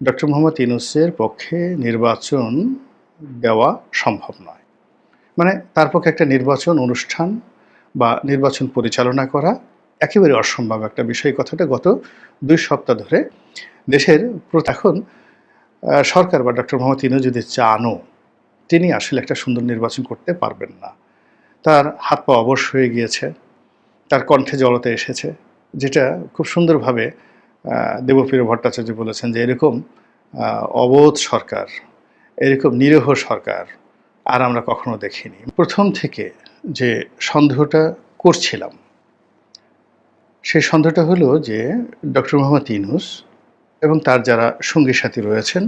Doctor Mohammad ইউনুসের পক্ষে নির্বাচন দেওয়া সম্ভব নয়। মানে তার পক্ষে একটা নির্বাচন অনুষ্ঠান বা নির্বাচন পরিচালনা করা একেবারে অসম্ভব একটা বিষয়। কথাটা গত দুই সপ্তাহ ধরে দেশের এখন সরকার বা ডক্টর মোহাম্মদ ইনু যদি চানও, তিনি আসলে একটা সুন্দর নির্বাচন করতে পারবেন না। তার হাত পা অবশ হয়ে গিয়েছে, তার কণ্ঠে জড়তে এসেছে, যেটা খুব সুন্দরভাবে দেবপ্রিয় ভট্টাচার্য বলেছেন যে এরকম অবোধ সরকার, এরকম নিরীহ সরকার আর আমরা কখনো দেখিনি। প্রথম থেকে যে সন্দেহটা করছিলাম, সেই সন্দেহটা হলো যে ডক্টর মোহাম্মদ ইউনুস এবং তার যারা সঙ্গী সাথী রয়েছেন,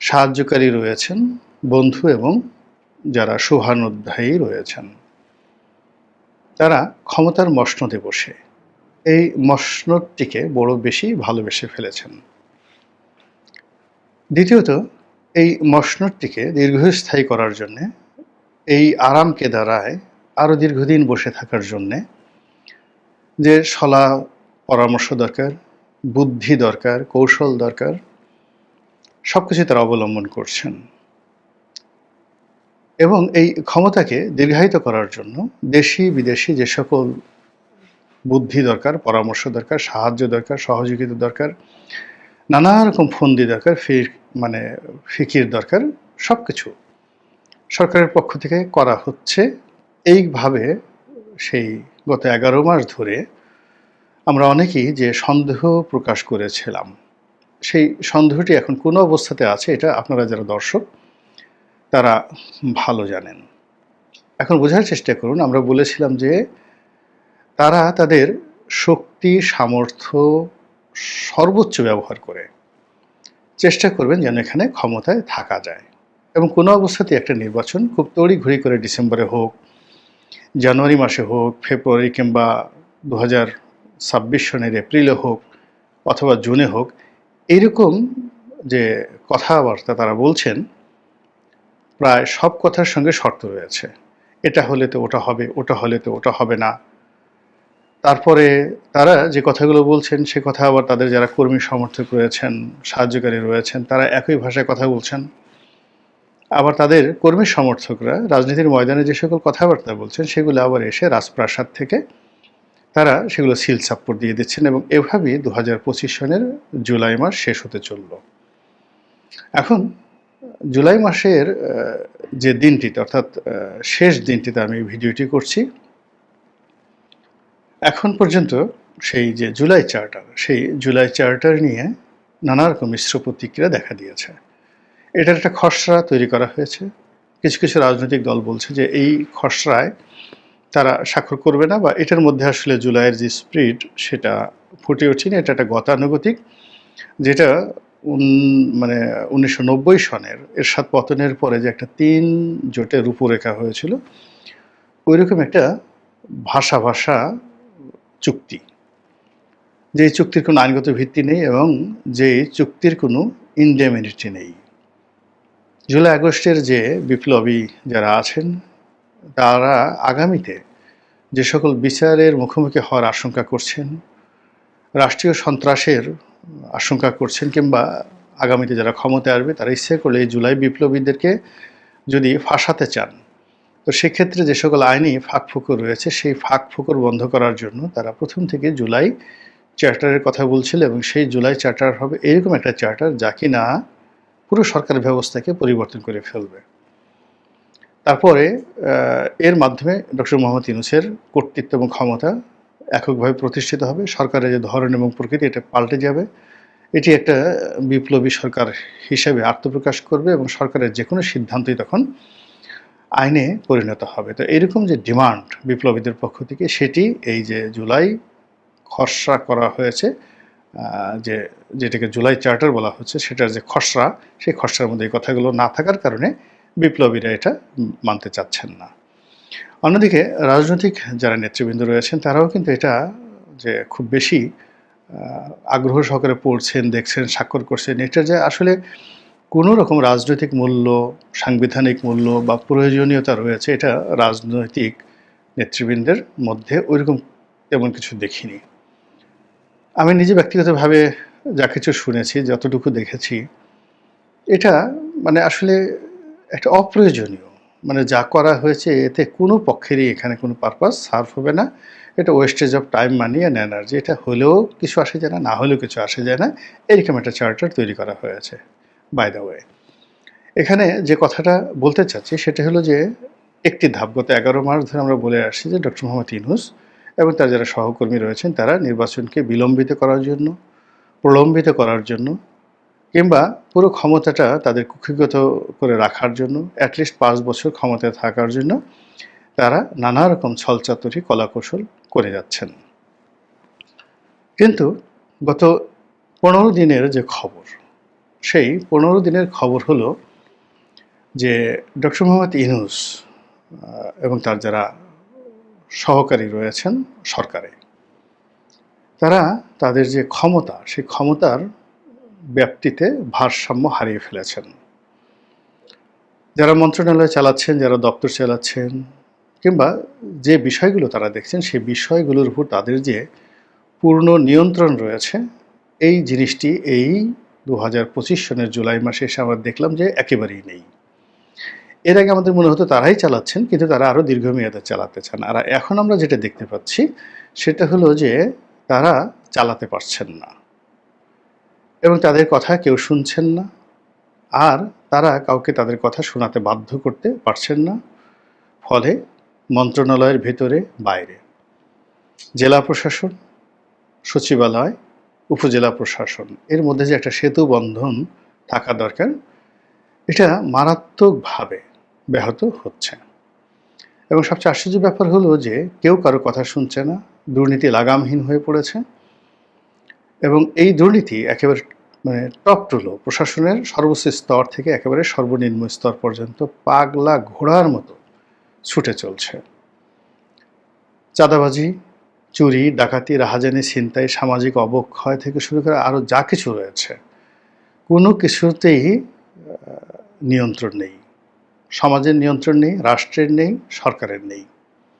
সাহায্যকারী রয়েছেন, বন্ধু এবং যারা শুভানুধ্যায়ী রয়েছেন, তারা ক্ষমতার মসনদে বসে এই মসনদটিকে বড় বেশি ভালোবেসে ফেলেছেন। দ্বিতীয়ত, এই মসনদটিকে দীর্ঘস্থায়ী করার জন্যে, এই আরামকে দ্বারায় আরও দীর্ঘদিন বসে থাকার জন্যে যে সলা, পরামর্শ দরকার, বুদ্ধি দরকার, কৌশল দরকার সব কিছু তারা অবলম্বন করছেন। এবং এই ক্ষমতাকে দীর্ঘায়িত করার জন্য দেশি বিদেশি যে সকল বুদ্ধি দরকার, পরামর্শ দরকার, সাহায্য দরকার, সহযোগিতা দরকার নানা রকম ফন্দি দরকার, ফির মানে ফিকির দরকার সব কিছু সরকারের পক্ষ থেকে করা হচ্ছে। এইভাবে সেই গত এগারো মাস ধরে আমরা অনেকেই যে সন্দেহ প্রকাশ করেছিলাম, সেই সন্দেহটি এখন কোন অবস্থাতে আছে এটা আপনারা যারা দর্শক, তারা ভালো জানেন। এখন বোঝার চেষ্টা করুন, আমরা বলেছিলাম যে তারা তাদের শক্তি, সামর্থ্য সর্বোচ্চ ব্যবহার করে। চেষ্টা করবেন যেন এখানে ক্ষমতায় থাকা যায়। এবং কোনো অবস্থাতেই একটা নির্বাচন খুব তড়িঘড়ি করে ডিসেম্বরে হোক, জানুয়ারি মাসে হোক, ফেব্রুয়ারি কিংবা দু হাজার ছাব্বিশ সনের এপ্রিলে হোক অথবা জুনে হোক এইরকম যে কথাবার্তা তারা বলছেন, প্রায় সব কথার সঙ্গে শর্ত রয়েছে। এটা হলে তো ওটা হবে, ওটা হলে তো ওটা হবে না। তারপরে তারা যে কথাগুলো বলছেন, সে কথা আবার তাদের যারা কর্মী সমর্থক রয়েছেন, সাহায্যকারী রয়েছেন, তারা একই ভাষায় কথা বলছেন। আবার তাদের কর্মী সমর্থকরা রাজনীতির ময়দানে যে সকল কথাবার্তা বলছেন, সেগুলো আবার এসে রাজপ্রাসাদ থেকে তারা সেগুলো সিল সাপ্পোর্ট দিয়ে দিচ্ছেন এবং এভাবেই দু হাজার পঁচিশ সনের জুলাই মাস শেষ হতে চলল। এখন জুলাই মাসের যে দিনটিতে, অর্থাৎ শেষ দিনটিতে আমি ভিডিওটি করছি এখন পর্যন্ত সেই যে জুলাই চার্টার, সেই জুলাই চার্টার নিয়ে নানা রকম মিশ্র প্রতিক্রিয়া দেখা দিয়েছে। এটার একটা খসড়া তৈরি করা হয়েছে। কিছু কিছু রাজনৈতিক দল বলছে যে এই খসড়ায় তারা স্বাক্ষর করবে না বা এটার মধ্যে আসলে জুলাইয়ের যে স্প্রিট সেটা ফুটে ওঠেনি এটা একটা গতানুগতিক। যেটা মানে উনিশশো নব্বই সনের এরশাদ পতনের পরে যে একটা তিন জোটের রূপরেখা হয়েছিল, ওইরকম একটা ভাষা ভাষা চুক্তি। যে চুক্তির কোনো আইনগত ভিত্তি নেই এবং যে চুক্তির কোনো ইনডেমিনিটি নেই। জুলাই আগস্টের যে বিপ্লবী যারা আছেন, তারা আগামীতে যে সকল বিচারের মুখোমুখি হওয়ার আশঙ্কা করছেন, রাষ্ট্রীয় সন্ত্রাসের আশঙ্কা করছেন কিংবা আগামীতে যারা ক্ষমতায় আসবে, তারা ইচ্ছে করলে জুলাই বিপ্লবীদেরকে যদি ফাঁসাতে চান তো সেক্ষেত্রে যে সকল আইনি ফাঁক ফুকর রয়েছে, সেই ফাঁক ফুকর বন্ধ করার জন্য তারা প্রথম থেকে জুলাই চার্টারের কথা বলছিল এবং সেই জুলাই চার্টার হবে এরকম একটা চার্টার যা কিনা পুরো সরকার ব্যবস্থাকে পরিবর্তন করে ফেলবে। তারপরে এর মাধ্যমে ডক্টর মোহাম্মদ ইউনুসের কর্তৃত্ব এবং ক্ষমতা এককভাবে প্রতিষ্ঠিত হবে। সরকারের যে ধরন এবং প্রকৃতি, এটা পাল্টে যাবে। এটি একটা বিপ্লবী সরকার হিসেবে আত্মপ্রকাশ করবে এবং সরকারের যে কোনো সিদ্ধান্তই তখন আইনে পরিণত হবে। তো এরকম যে ডিমান্ড বিপ্লবীদের পক্ষ থেকে, সেটি এই যে জুলাই খসড়া করা হয়েছে যে যেটাকে জুলাই চার্টার বলা হচ্ছে, সেটার যে খসড়া, সেই খসড়ার মধ্যে এই কথাগুলো না থাকার কারণে বিপ্লবীরা এটা মানতে চাচ্ছেন না। অন্যদিকে রাজনৈতিক যারা নেতৃবৃন্দ রয়েছেন, তারাও কিন্তু এটা যে খুব বেশি আগ্রহ সহকারে পড়ছেন, দেখছেন, স্বাক্ষর করছেন, এটা যে আসলে কোনো রকম রাজনৈতিক মূল্য, সাংবিধানিক মূল্য বা প্রয়োজনীয়তা রয়েছে, এটা রাজনৈতিক নেতৃবৃন্দের মধ্যে ওইরকম তেমন কিছু দেখিনি। আমি নিজে ব্যক্তিগতভাবে যা কিছু শুনেছি, যতটুকু দেখেছি, এটা মানে আসলে একটা অপ্রয়োজনীয়। মানে যা করা হয়েছে, এতে কোনো পক্ষেরই এখানে কোনো পারপাস সার্ভ হবে না। এটা wastage of time money and energy এটা হলেও কিছু আসে যায় না না হলেও কিছু আসে যায় না, এরকম একটা চার্টার তৈরি করা হয়েছে। বাই দ্য ওয়ে এখানে যে কথাটা বলতে চাচ্ছি, সেটা হলো যে একটি ধাপ, গত এগারো মাস ধরে আমরা বলে আসছি যে ডক্টর মোহাম্মদ ইউনুস এবং তার যারা সহকর্মী রয়েছেন, তারা নির্বাচনকে বিলম্বিত করার জন্য, প্রলম্বিত করার জন্য কিংবা পুরো ক্ষমতাটা তাদের কুক্ষিগত করে রাখার জন্য অ্যাটলিস্ট পাঁচ বছর ক্ষমতায় থাকার জন্য তারা নানা রকম ছলচাতুরি, কলাকৌশল করে যাচ্ছেন। কিন্তু গত পনেরো দিনের যে খবর সেই পনেরো দিনের খবর হলো যে ডক্টর মোহাম্মদ ইনুস এবং তার যারা সহকারী রয়েছেন সরকারে, তারা তাদের যে ক্ষমতা, সেই ক্ষমতার ব্যাপ্তিতে ভারসাম্য হারিয়ে ফেলেছেন। যারা মন্ত্রণালয় চালাচ্ছেন, যারা দপ্তর চালাচ্ছেন, কিংবা যে বিষয়গুলো তারা দেখছেন, সেই বিষয়গুলোর উপর তাদের যে পূর্ণ নিয়ন্ত্রণ রয়েছে, এই জিনিসটি, এই দু হাজার পঁচিশ সনের জুলাই মাসে এসে আমরা দেখলাম যে একেবারেই নেই। এর আগে আমাদের মনে হতো তারাই চালাচ্ছেন, কিন্তু তারা আরও দীর্ঘমেয়াদে চালাতে চান। আর এখন আমরা যেটা দেখতে পাচ্ছি, সেটা হলো যে তারা চালাতে পারছেন না। এবং তাদের কথা কেউ শুনছেন না। আর তারা কাউকে তাদের কথা শোনাতে বাধ্য করতে পারছেন না, ফলে মন্ত্রণালয়ের ভেতরে বাইরে। জেলা প্রশাসন, সচিবালয় উপজেলা প্রশাসন। এর মধ্যে যে একটা সেতু বন্ধন থাকা দরকার, এটা মারাত্মকভাবে ব্যাহত হচ্ছে। এবং সবচেয়ে আশ্চর্য ব্যাপার হলো যে কেউ কারও কথা শুনছে না, দুর্নীতি লাগামহীন হয়ে পড়েছে এবং এই দুর্নীতি একেবারে মানে টপ টুলো প্রশাসনের সর্বোচ্চ স্তর থেকে একেবারে সর্বনিম্ন স্তর পর্যন্ত পাগলা ঘোড়ার মতো ছুটে চলছে। চাঁদাবাজি চুরি, ডাকাতি, রাহাজানি, ছিনতাই, সামাজিক অবক্ষয় থেকে শুরু করে আরও যা কিছু রয়েছে, কোনো কিছুতেই নিয়ন্ত্রণ নেই। সমাজের নিয়ন্ত্রণ নেই, রাষ্ট্রের নেই, সরকারের নেই।